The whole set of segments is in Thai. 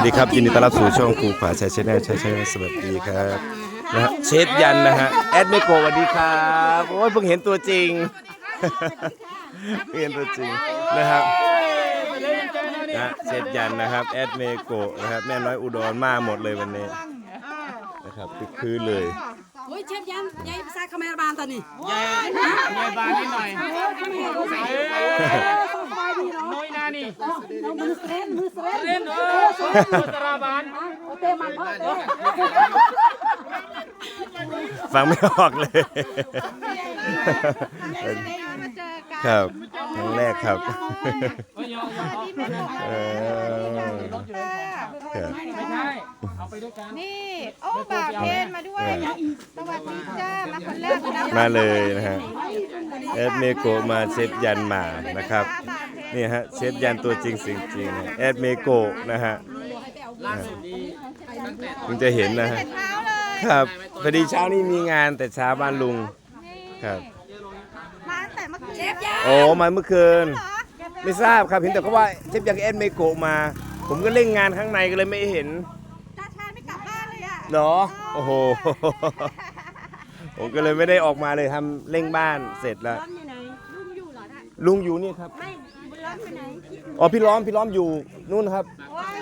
วัสดีครับยินดีต้อนรับสู่ช่องครูผาชายชแนลชายชแนลสวัสดีครับนะฮะเชฟยันนะฮะแอดเมโกสวัสดีครับโอ้ยเพิ่งเห็นตัวจริงเพิ่งเห็นตัวจริงนะครับนะเชฟยันนะครับแอดเมโกนะครับแม่น้อยอุดรมาหมดเลยวันนี้นะครับคือคืนเลย โอ้ยเชฟยันยายภาษาคาเมรบานตอนนี้ยายยายบานนิดหน่อยน้อยนานี่มือเล่นมือเล่นเล่นเออสราบานโอเตมันพ่อเตฟังไม่ออกเลยครับครั้งแรกครับเออ ครับไม่ใช่เอาไปด้วยกันนี่โอ้บ่าวเพนมาด้วยสวัสดีจ้ามาคนแรกนะมาเลยนะฮะแอดเมโกมาเชฟยันมานะครับนี่ฮะเชฟยันตัวจริงสิ่งจริงแอดเมโกนะฮะเพิ่งจะเห็นนะฮะเช้าเลยครับพอดีเช้านี้มีงานแต่เช้าบ้านลุงครับ มาตั้งแต่เมื่อคืนเชฟยาโอ้มาเมื่อคืนไม่ทราบครับเห็นแต่เขาว่าเชฟยันกับแอดเมโกมา ผมก็เล่นงานข้างในก็เลยไม่เห็นตาชาญไม่กลับบ้านเลยอะเหรอ โอ้โห ผมก็เลยไม่ได้ออกมาเลยทำเร่งบ้านเสร็จแล้วร้อนอยู่ไหนลุงอยู่เหรอน่ะลุงอยู่นี่ครับ ไม่ร้อนไปไหนอ๋อพี่ล้อมพี่ล้อมอยู่นู่นครับ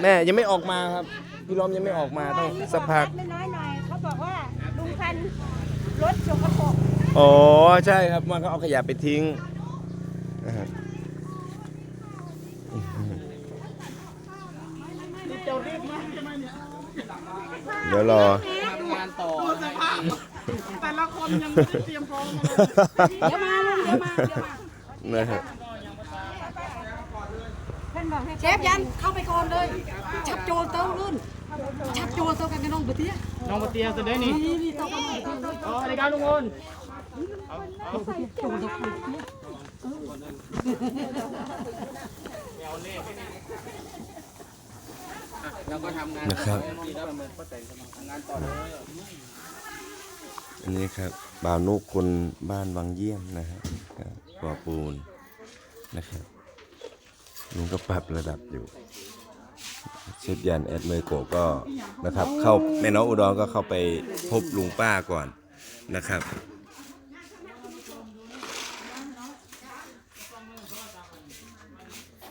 แม่ยังไม่ออกมาครับ พี่ล้อมยังไม่ออกมาต้องสักพัก ไม่น้อยหน่อยเขาบอกว่าลุงพันธุ์รถสกปรกอ๋อใช่ครับมันก็เอาขยะไปทิ้งนะฮะ เดี๋ยวรอ ทำงานต่อแต่ละคนยังไม่ได้เตรียมพร้อมเดี๋ยวมาลุงเดี๋ยวมาเดี๋ยวมานะฮะท่านบอกให้เชฟยันเข้าไปก่อนเลย ชับโจรเต้ารุ่น ชับโจรเต้ากันกับน้องบุตรเตี้ยน้องปะเตียสุดเลยนี่นี่นี่เต้ากันน้องบุตรเตี้ยอ๋อสวัสดีครับลุงพลโจรเต้ากันแล้วก็ทำงาน นะครับดีแล้วมันก็แต่งงานต่อเลยอันนี้ครับบ่าวนุคนบ้านวังเยี่ยมนะฮะครับบ่อปูนนะครับลุงก็ปรับระดับอยู่เชฟยันแอดเมโกะก็นะครับ เข้าแม่น้องอุดรก็เข้าไปพบลุงป้าก่อนนะครับ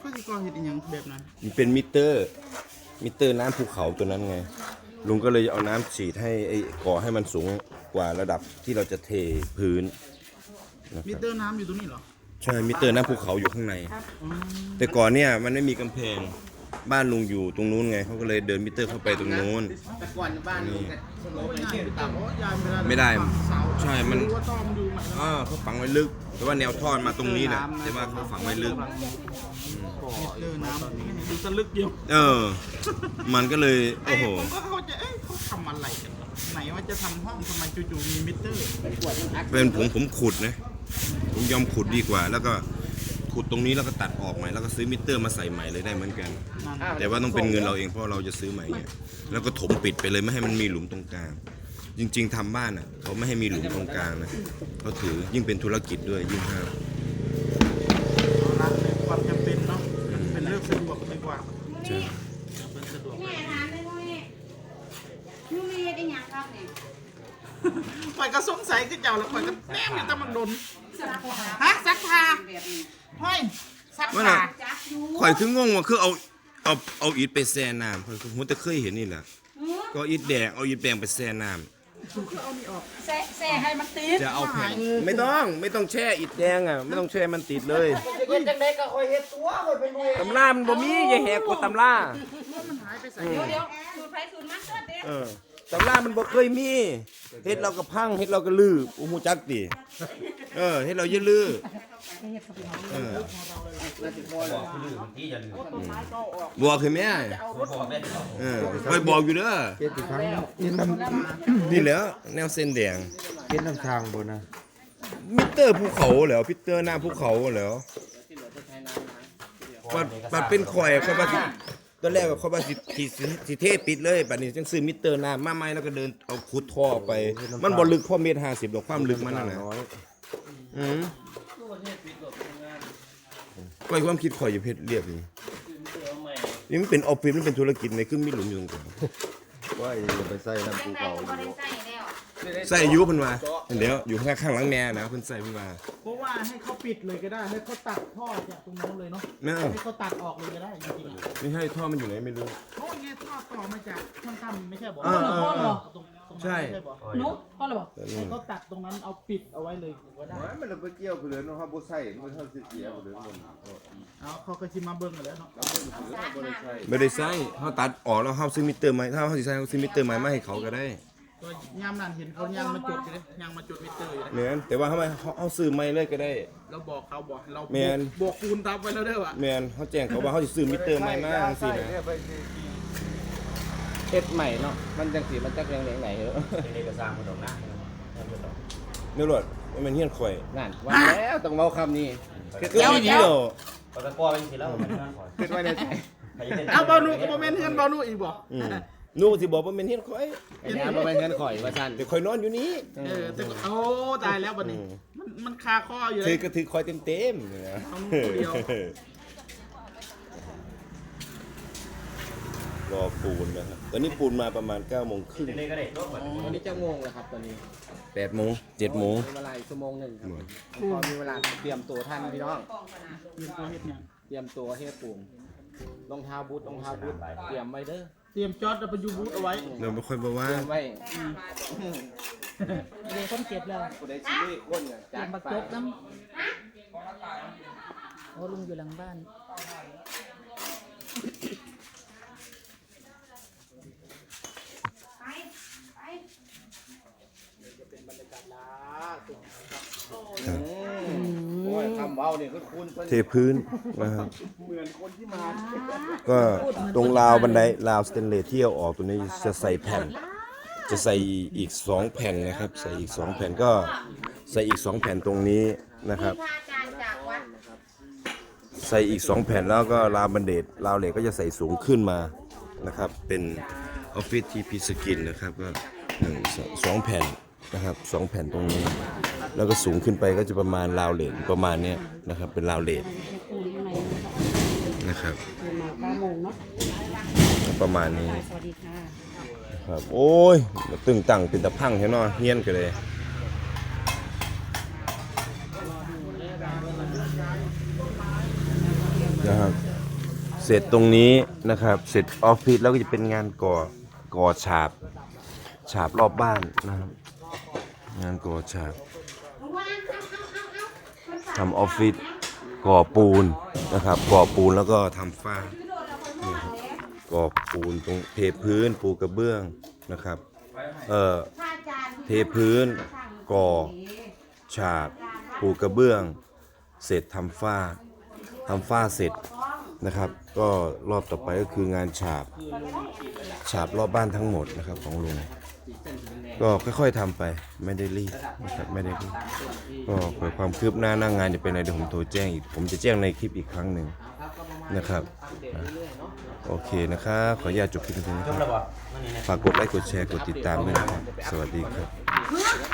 ก็สิก่อเฮ็ดอีหยังแบบนั้น มันเป็นมิเตอร์ มิเตอร์น้ำภูเขาตัวนั้นไง ลุงก็เลยเอาน้ำฉีดให้ไอ้ก่อให้มันสูงกว่าระดับที่เราจะเทพื้นนะมิครับเตอร์น้ำอยู่ตรงนี้เหรอ ใช่มิเตอร์น้ำภูเขาอยู่ข้างใน แต่ก่อนเนี่ยมันไม่มีกำแพง บ้านลุงอยู่ตรงนู้นไงเขาก็เลยเดินมิเตอร์เข้าไปตรงนู้น แต่ก่อนบ้านลุงเนี่ยสโลปเป็นที่ต่ำโอ้ยายเวลาไม่ได้ฝังเสาใช่ มันรู้ว่าต้อมอยู่ไหนแล้วอ่าเขาฝังไว้ลึก แต่ว่าแนวท่อนมาตรงนี้แหละแต่ว่าเขาฝังไว้ลึกมิเตอร์น้ำดูสลึกอยู่เออ มันก็เลยเอ้โอ้ยโห ผมก็เข้าใจเอ้ยเขาทำอะไรกันวะไหนว่าจะทำห้องทำไมจู่ๆมีมิเตอร์เป็นผมผมขุดนะ ผมยอมขุดดีกว่า แล้วก็ ขุดตรงนี้แล้วก็ตัดออกใหม่แล้วก็ซื้อมิเตอร์มาใส่ใหม่เลยได้เหมือนกัน แต่ว่าต้องเป็นเงินเราเองเพราะเราจะซื้อใหม่เนี่ยแล้วก็ถมปิดไปเลยไม่ให้มันมีหลุมตรงกลาง จริง ๆทำบ้านอะเขาไม่ให้มีหลุมตรงกลางนะเขาถือยิ่งเป็นธุรกิจด้วยยิ่งห้ามร้านเลยความจำเป็นเนาะเป็นเรื่องสะดวกดีกว่าใช่เป็นสะดวกแม่ถามเลยว่าแม่ลุงมีเฮ็ดอีหยังครับเนี่ยข่อยก็สงสัยคือเจ้าแล้วข่อยก็แนมอยู่แตะมันโดน ฮะซักผ้าเฮ้ยซักว่าผ้าน่ะข่อยคืองงว่าคือเอาเอาเอาอิฐไปแช่น้ำข่อยคือผมแต่เคยเห็นนี่แหละก็อิฐแดงเอาอิฐแดงไปแช่น้ำแซ่แซ่ให้มันติดจะเอาแผ่นไม่ต้องไม่ต้องแช่อิฐแดงอะไม่ต้องแช่มันติดเลยเฮ็ดจังไดก็คอยเฮ็ดตัวคอยเป็นเวตำรามันบ่มีอย่าแหกกฎตำราเดี๋ยวเดี๋ยวสูตรไฟสูตรมันเกิดเด้เออตำรามันบ่เคยมีเฮ็ดเราก็พังเฮ็ดเราก็ลือโอ้โหจักติ เออเฮ็ดเราอย่าลือเออบอกคือแม่เออคอยบอกอยู่เด้อเฮ็ดอีกครั้งนี่น้นี่แหล้วแนวเส้นแดงำเฮ็ดน้ำทางบนนะมิเตอร์ภูเขาแหล้วพิเตอร์หน้าภูเขาแหล้วปัดปัดเป็นข่อยเขาว่าสิตอนแรกก็เขาว่าสิสิสิสิเทปิดเลยบัดนี้จังซื้อมิเตอร์น้ำมาใหม่แล้วก็เดินเอาขุดท่อไป มันบ่ลึกพอเมตร50ดอกความลึกมันนั่นน่ะน้อย อืมข่อยความคิดข่อยอยู่เพชรเรียบนี่นี่มันเป็นออฟฟิศมันเป็นธุรกิจในครึ่งมีหลุมอยู่ตรงกลางว่าอย่าไปใส่น้ำปูเก่าอยู่ใส่ อายุเพิ่นว่าเดี๋ยวอยู่ข้างข้างหลังแม่นะเพิ่นใส่เพิ่นว่าเพราะว่าให้เขาปิดเลยก็ได้ ให้เขาตัดท่อจากตรงโน้นเลยเนาะแม่ให้เขาตัดออกเลยก็ได้จริงๆอะไม่ใช่ท่อมันอยู่ไหนไม่รู้โน้นไงท่อต่อมาจากช่างตั้มไม่ใช่บอกเออเออเออ ตรงตรงนั้นใช่ไม่ใช่บอก หนุ๊กพ่อเลยบอกให้เขาตัดตรงนั้นเอาปิดเอาไว้เลยก็ได้มันไปเกี่ยวไปเลยเนาะครับบ่ใส่มันเท่าสิเสียไปเลยมันเอาเขาก็ชิมาเบิ้งกันแล้วเนาะบ่ได้ใส่ไม่ได้ใส่เขาตัดออกแล้วเขาซื้อมิเตอร์ใหม่ถ้าเขาสิใส่เขาซื้อมิเตอร์ใหม่มาให้เขาก็ได้ ก็ยามนั้นเห็นเขายางมาจุดอยู่เลยยางมาจุดมิเตอร์อยู่เลยแม่นแต่ว่าทำไมเขาเอาซื้อใหม่เลยก็ได้ เราบอกเขาบอกเราแมนบวกปูนทับไว้แล้วเด้อว่ะแม่นเขาแจ้งเขาว่าเขาสิซื้อมิเตอร์ใหม่มาจังซี่นะเฮ็ดใหม่เนาะ มันจังสีมันจักยังไหนเหรอนี่รถมันเป็นเฮียนข่อยนั่นว่าแล้วต้องเมาคำนี้เดี๋ยวเดียวคิดไว้ในใจ เอาเบาหนูก็บอแมนเพื่อนเบาหนูอีกบอกอืม นู่นสิบอกว่าเป็นเฮียนข่อยไอ้เนี่ยบ่เป็นเงินข่อยว่าซั่นแต่ข่อยนอนอยู่นี้เออแต่ก็โอ้ตายแล้วบัดนี้อืมมันมันคาข้ออยู่เลถือยก็ถือข่อยเต็มๆเนี่ยนะเอาลูกเดียวรอปูนนะครับตอนนี้ปูนมาประมาณ9โมงครึ่งตอนนี้จะงงแล้วครับตอนนี้8โมง7โมงมีเวลาอีกชั่วโมงหนึ่งครับพอมีเวลาเตรียมตัวทันพี่น้องยืนตัวเฮ็ดเนี่ยเตรียมตัวเฮ็ดปูมรองเท้าบูทรองเท้าบูทเตรียมไว้เด้อเต รียมจอดแล้วไปยูบูธเอาไว้เดี๋ยวไม่ค่อยบอกว่าเตรียมไว้เดี๋ยวคนเก็บแล้วผู้ใดสิลุยคนเนี่ยเตรีจัยดมบักไป จกน้ำโอ้ลุงอยู่หลังบ้าน อ้ยคำเว้านี่คือคุณเพิ่นเทพื้นนะครับก็ตรงราวบันไดราวสเตนเลสที่เอาออกตัวนี้จะใส่แผ่น จะใส่อีก2แผ่นนะครับ ใส่อีก2แผ่นก็ใส่อีก2แผ่นตรงนี้นะครับพระอาจารย์จากวัดใส่อีก2แผ่นแล้วก็ราวบันเดดราวเหล็กก็จะใส่สูงขึ้นมานะครับ เป็นออฟฟิศทีพีสกินนะครับก็หนึ่งสองสองแผ่น นะครับสองแผ่นตรงนี้ แล้วก็สูงขึ้นไปก็จะประมาณราวเหล็กประมาณเนี้ยนะครับเป็นราวเหล็กนะครับประมาณนี้สวัสดีค่ะครับโอ้ยตึงตังเป็นตะพังแค่นอเฮี้ยนกันเลยนะครับเสร็จตรงนี้นะครับเสร็จออฟฟิศแล้วก็จะเป็นงานก่อก่อฉาบฉาบรอบบ้านนะครับ งานก่อฉาบทำออฟฟิศก่อปูนนะครับ ก่อปูนแล้วก็ทำฝ้านี่ครับก่อปูนตรงเทพื้นปูกระเบื้องนะครับ เอ่อพระอาจารย์เทพื้นก่อฉาบปูกระเบื้อง เสร็จทำฝ้าทำฝ้าเสร็จนะครับ ก็รอบต่อไปก็คืองานฉาบ ฉาบรอบบ้านทั้งหมดนะครับของลุง ก็ค่อยๆทำไปไม่ได้รีบนะครับไม่ได้รีบก็เผื่อความคืบหน้าหน้างานจะเป็นอะไรเดี๋ยวผมโทรแจ้งอีก ผมจะแจ้งในคลิปอีกครั้งหนึ่งนะครับอะโอเคนะครับขออนุญาตจบคลิปนี้นะครับฝากกดไลค์กดแชร์กดติดตามด้วยนะครับ สวัสดีครับ